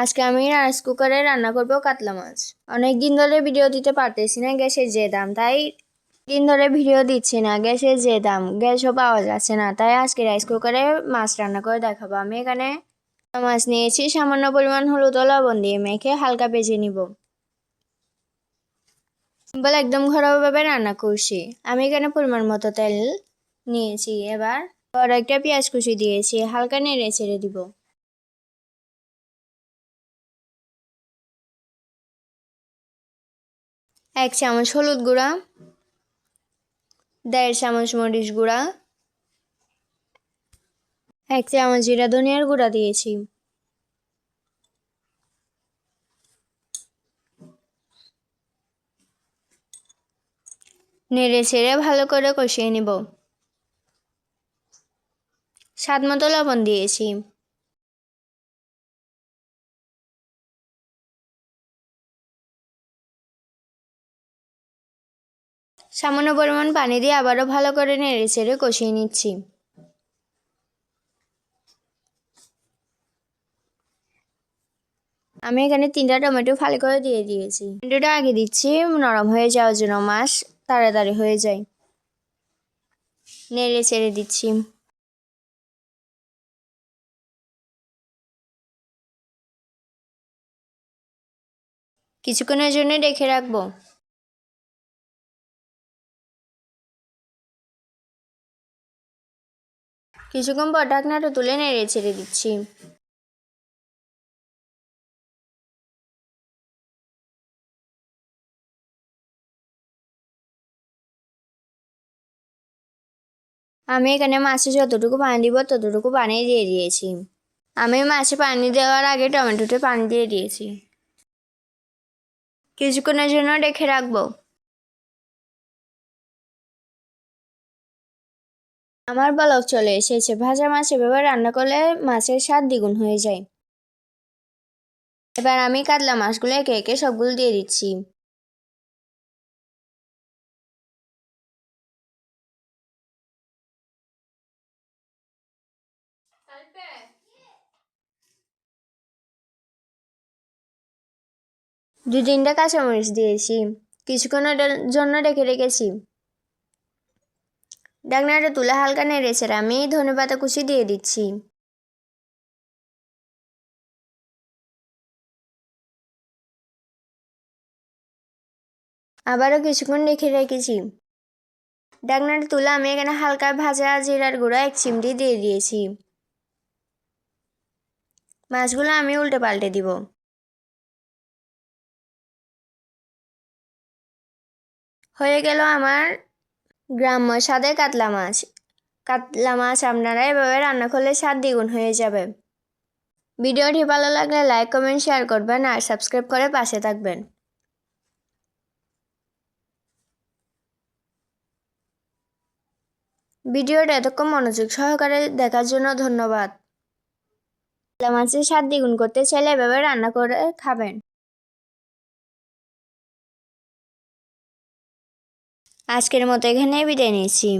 আজকে আমি রাইস কুকারে রান্না করব কাতলা মাছ। অনেক দিন ধরে ভিডিও দিতে পারতেছি না গ্যাসের যে দাম, তাই দিন ধরে ভিডিও দিচ্ছি না গ্যাসের যে দাম, গ্যাসও পাওয়া যাচ্ছে না, তাই আজকে রাইস কুকারে মাছ রান্না করে দেখাবো। আমি এখানে মাছ নিয়েছি, সামান্য পরিমাণ হলুদ লবণ দিয়ে মেখে হালকা ভেজে নিব। সিম্পল একদম ঘরোয়াভাবে রান্না করছি। আমি এখানে পরিমাণ মতো তেল নিয়েছি। এবার বড় একটা পেঁয়াজ কুচি দিয়েছি, হালকা নেড়ে ছেড়ে দিব। এক চামচ হলুদ গুঁড়া, দেড় চামচ মরিচ গুঁড়া, এক চামচ জিরা ধনিয়ার গুঁড়া দিয়েছি। নেড়ে ছেড়ে ভালো করে কষিয়ে নিব। স্বাদ মতো লবণ দিয়েছি। সামান্য পরিমাণ পানি দিয়ে আবারও ভালো করে নেড়ে ছেড়ে কষিয়ে নিচ্ছি। আমি এখানে তিনটা টমেটো ফালি করে দিয়ে দিয়েছি। টমেটোটা আগে দিচ্ছি, নরম হয়ে যাওয়ার জন্য মাছ তাড়াতাড়ি হয়ে যায়। নেড়ে ছেড়ে দিচ্ছি। কিছুক্ষণের জন্য রেখে রাখব। কিছুক্ষণ পর ঢাকনাটা তুলে নেড়ে ছেড়ে দিচ্ছি। আমি এখানে মাছে যতটুকু পানি দিব, ততটুকু পানি দিয়ে দিয়েছি। আমি মাছে পানি দেওয়ার আগে টমেটোতে পানি দিয়ে দিয়েছি। কিছুক্ষণের জন্য রেখে রাখব। আমার বলক চলে এসেছে। ভাজা মাছ এভাবে রান্না করলে মাছের স্বাদ দ্বিগুণ হয়ে যায়। এবার আমি কাতলা মাছগুলো একে একে সবগুলো দিয়ে দিচ্ছি। দু তিনটা কাঁচামরিচ দিয়েছি। কিছুক্ষণের জন্য রেখে রেখেছি। ডাকনাটা তুলে হালকা নেড়েছে আমি ধনে পাতা কুচি দিয়ে দিচ্ছি। আবারও কিছুক্ষণ রেখে রেখেছি। ডাকনাটা তুলে, আমি এখানে হালকা ভাজা জিরার গুঁড়া এক চিমটি দিয়ে দিয়েছি। মাছগুলো আমি উল্টে পাল্টে দিব। হয়ে গেল আমার গ্রাম্য স্বাদে কাতলা মাছ। কাতলা মাছ আপনারা এভাবে রান্না করলে স্বাদ দ্বিগুণ হয়ে যাবে। ভিডিওটি ভালো লাগলে লাইক, কমেন্ট, শেয়ার করবেন আর সাবস্ক্রাইব করে পাশে থাকবেন। ভিডিওটা এতক্ষণ মনোযোগ সহকারে দেখার জন্য ধন্যবাদ। কাতলা মাছের স্বাদ দ্বিগুণ করতে চাইলে এভাবে রান্না করে খাবেন। আজকের মতো এখানে বিদায় নিয়েছি